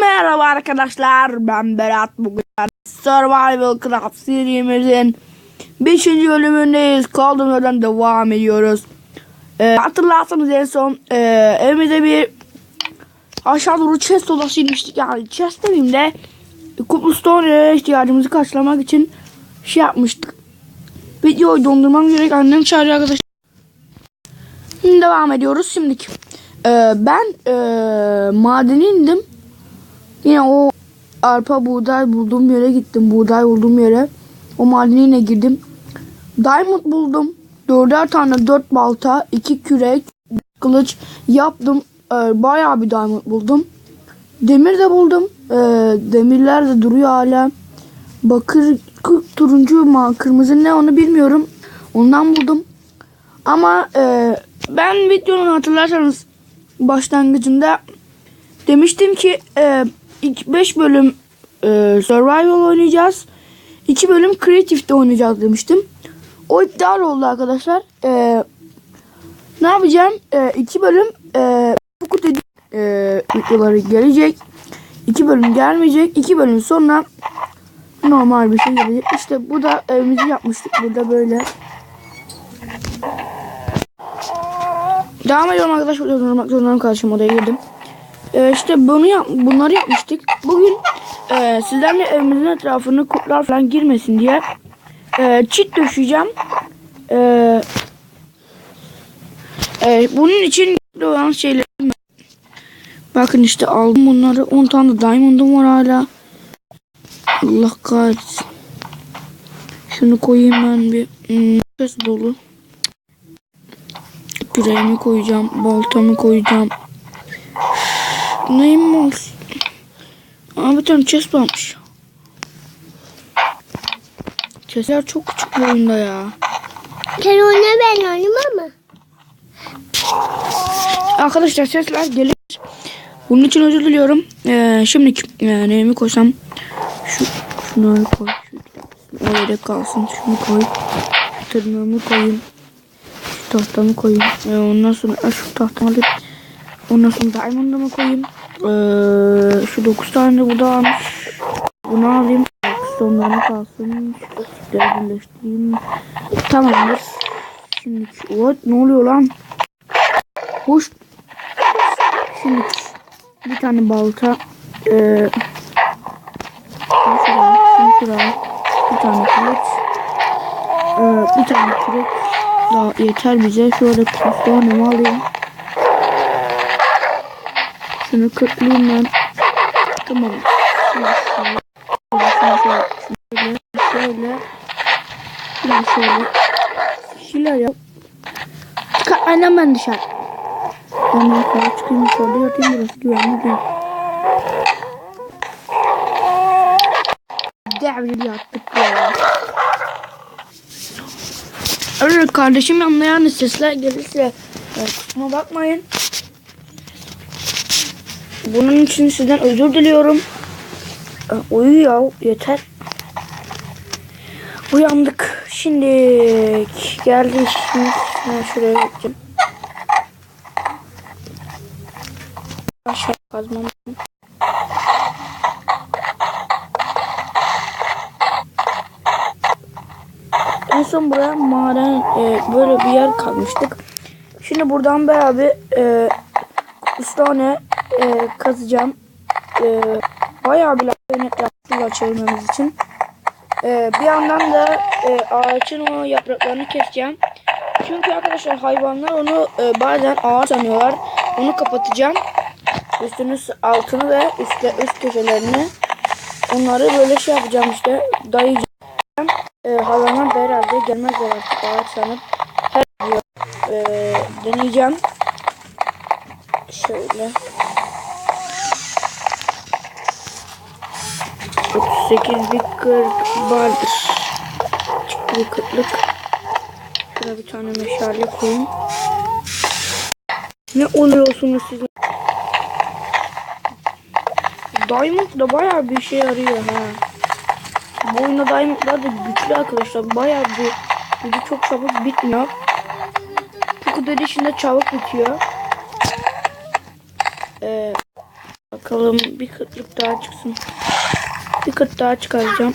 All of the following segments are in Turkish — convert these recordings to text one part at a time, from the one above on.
Merhaba arkadaşlar ben Berat. Bugün Survival Craft serimizin 5. bölümündeyiz. Kaldığımız yerden devam ediyoruz. Ee, hatırlarsanız en son e, evimize bir aşağı doğru chest odası inmiştik. Yani chest demeyeyim de cobblestone'e ihtiyacımızı karşılamak için şey yapmıştık. Videoyu dondurmam gerek annem çağırıyor arkadaşlar. Devam ediyoruz. Şimdiki ee, ben e, madene indim Yine o arpa buğday bulduğum yere gittim. Buğday bulduğum yere. O madene yine girdim. Diamond buldum. Dörder tane dört balta, iki kürek, kılıç yaptım. Ee, bayağı bir diamond buldum. Demir de buldum. Ee, demirler de duruyor hala. Bakır kı- turuncu mu kırmızı ne onu bilmiyorum. Ondan buldum. Ama e, ben videonun hatırlarsanız başlangıcında demiştim ki 5 bölüm e, survival oynayacağız. 2 bölüm creative'de oynayacağız demiştim. O iptal oldu arkadaşlar. E, ne yapacağım? 2 bölüm e, Fukut e, videoları gelecek. 2 bölüm gelmeyecek. 2 bölüm sonra normal bir şey gelecek. İşte bu da evimizi yapmıştık. Burada böyle. Devam ediyorum arkadaşlar. Dondurmak zorundayım. Karşıma odaya girdim. Ee, işte bunu yap, bunları yapmıştık. Bugün e, sizlerle evimizin etrafını kurtlar falan girmesin diye e, çit döşeyeceğim. E, e, bunun için olan şeyler Bakın işte aldım bunları. 10 tane de diamond'um var hala. Allah kahretsin. Şunu koyayım ben bir. Hmm, dolu. Küreğimi koyacağım. Baltamı koyacağım. Olsun? Aa bir tane chest varmış. Chestler çok küçük bu oyunda ya. Sen oyna ben oynayayım ama. Arkadaşlar sesler gelir. Bunun için özür diliyorum. Ee, şimdi e, neyimi koysam? Şu, şunları koy. Şu yere kalsın. Şunu koy. Şu tırnağımı koyayım. Şu tahtamı koyayım. Ee, ondan sonra e, şu tahtamı alayım. Ondan sonra diamond'ımı koyayım. Ee, şu 9 tane de burada almış. Bunu alayım. Sonlarına kalsın. Şu birleştireyim. Tamamdır. Şimdi what? Ne oluyor lan? Hoş. Şimdi bir tane balta. Ee, şuraya, şuraya. Bir tane kılıç. Ee, bir tane kürek. Daha yeter bize. Şöyle kustanımı alayım. Şunu kırklayayım ben. Tamam. Şöyle. Şöyle. Şöyle. Şöyle. Şöyle. Yap. Çıkar aynen ben dışarı. Ben yukarı çıkayım yukarıda yatayım burası güvenli değil. Devri yattık ya. Evet kardeşim anlayan sesler gelirse kusuruma bakmayın. Bunun için sizden özür diliyorum. E, Uyuyor yeter. Uyandık. Şimdi geldik. Şimdi şuraya gideceğim. Aşağı kazmam. En son buraya maden e, böyle bir yer kalmıştık. Şimdi buradan bir e, üç tane e, kazacağım. E, bayağı bir laptopla çevirmemiz için. E, bir yandan da e, ağaçın o yapraklarını keseceğim. Çünkü arkadaşlar hayvanlar onu e, bazen ağaç sanıyorlar. Onu kapatacağım. Üstünü altını ve üstte üst köşelerini onları böyle şey yapacağım işte dayayacağım. E, hayvanlar herhalde gelmezler artık ağaç sanıp her. E, deneyeceğim. Şöyle. 38 bir 40 vardır. Çıktı bir kırklık. Şuraya bir tane meşale koyayım. Ne oluyorsunuz siz? Diamond da bayağı bir işe yarıyor ha. Bu oyunda Diamond'lar da güçlü arkadaşlar. Bayağı bir gücü çok çabuk bitmiyor. Pocket Edition'da çabuk bitiyor. Ee, bak. Bakalım bir kıtlık daha çıksın. Bir kıt daha çıkaracağım.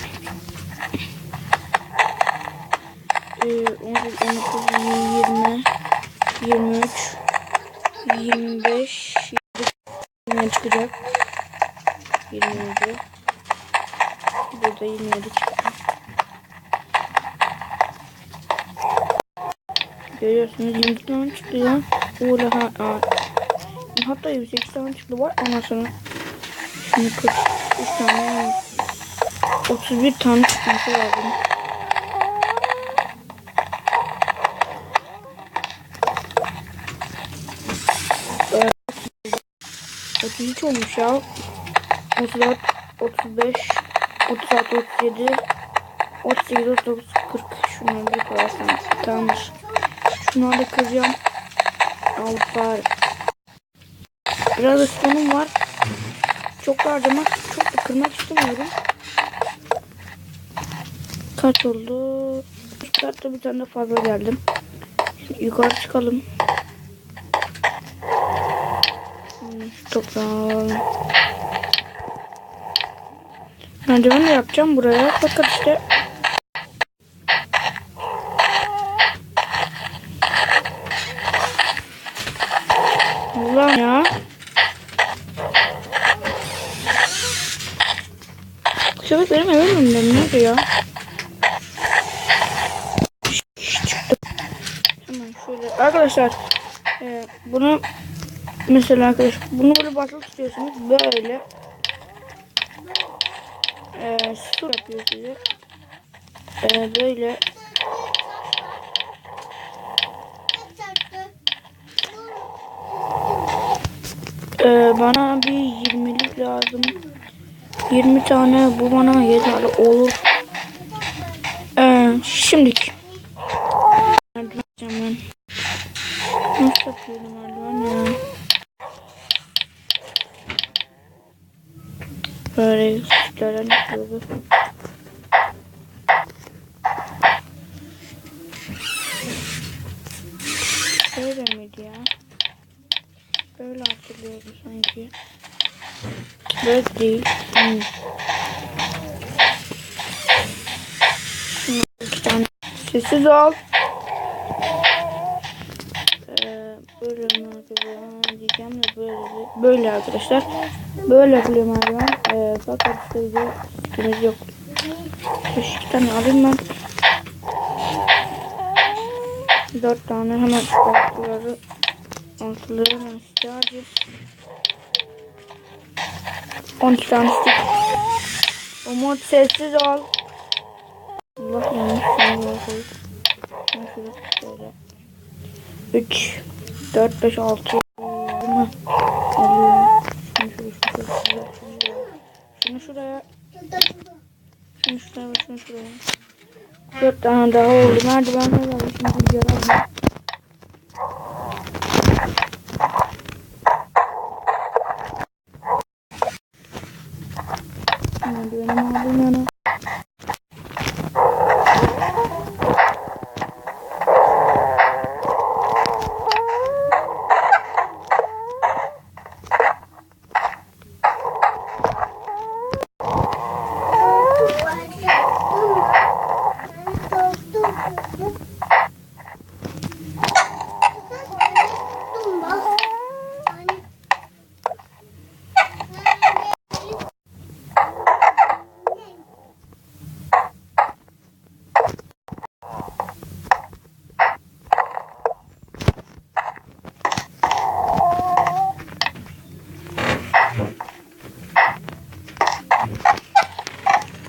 Ee, 19, 19, 20, 23, 25, 20 çıkacak. 27. Burada 27 çıktı. Görüyorsunuz 20 tane çıktı ya. Ola ha, ha. Hatta 28 tane çıktı var ondan sonra. Şimdi 43 tane 31 tane çıkması lazım. Evet. 33 olmuş ya. 34, 35, 36, 37, 38, 39, 40. Şunları bir koyarsam tamamdır. Şunları da kıracağım. Al bari. Biraz da sonum var. Çok da harcamak, çok da kırmak istemiyorum. Kaç oldu? Üst katta bir tane fazla geldim. Şimdi yukarı çıkalım. Hmm, Şu toprağı alalım. Merdiven de yapacağım buraya. Fakat işte Allah ya. Köpek benim evim önünde. Nerede ya? Çıktı. Hemen şöyle. Arkadaşlar e, bunu mesela arkadaşlar bunu böyle başlık tutuyorsunuz. Böyle e, su yapıyor. E, böyle e, bana bir 20'lik lazım. 20 tane bu bana yeterli olur. Ee, şimdilik. Merdiven yapacağım ben. Nasıl yapıyorum merdiven ya? Sütlerden yapıyordu. Böyle miydi ya? Böyle hatırlıyorum sanki. Böyle değil. Hmm. Sessiz ol. Ee, böyle merdiven böyle böyle arkadaşlar. Böyle yapılıyor merdiven. Fakat bize fikrimiz yok. İki tane alayım ben. Dört tane hemen altlıları altlıları hemen ihtiyacı. 12 tane stick. Umut sessiz ol. Allah yanlış şöyle şöyle. 3 4 5 6 Değil mi? Alıyorum. Şunu şunu şuraya, şunu şuraya. Şunu şuraya şunu şuraya. 4 tane daha oldu. Merdivenler var. Şimdi yaralım.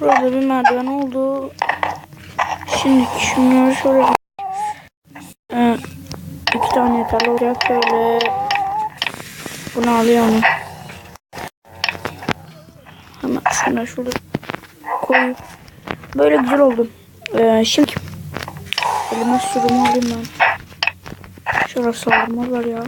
Burada bir merdiven oldu. Şimdi şunları şöyle ee, iki tane yeterli olacak böyle bunu alıyorum. Hemen şunu şurada koyup böyle güzel oldu. Ee, şimdi elime sürümü alayım ben. Şurası alma var ya.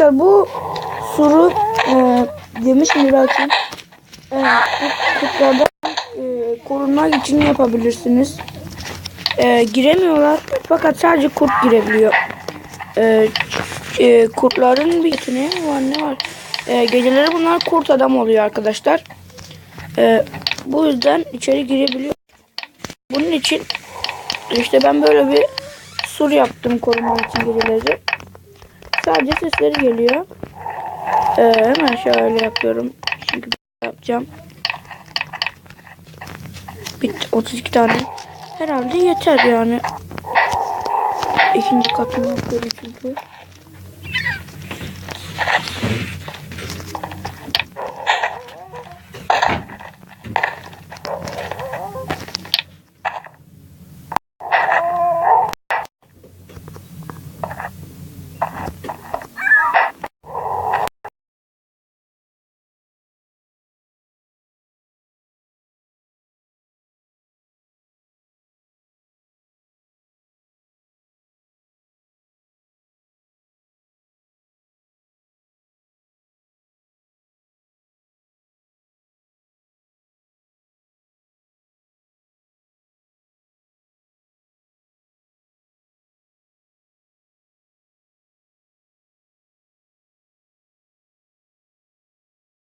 Arkadaşlar bu suru e, demiş mi belki e, bu kurtlardan e, korunmak için yapabilirsiniz. E, giremiyorlar fakat sadece kurt girebiliyor. E, e, kurtların bir mi var ne var? E, geceleri bunlar kurt adam oluyor arkadaşlar. E, bu yüzden içeri girebiliyor. Bunun için işte ben böyle bir sur yaptım korumak için geceleri. Sadece sesleri geliyor. Ee, hemen şöyle yapıyorum. Çünkü yapacağım. Bitti 32 tane. Herhalde yeter yani. İkinci katını yapıyorum çünkü.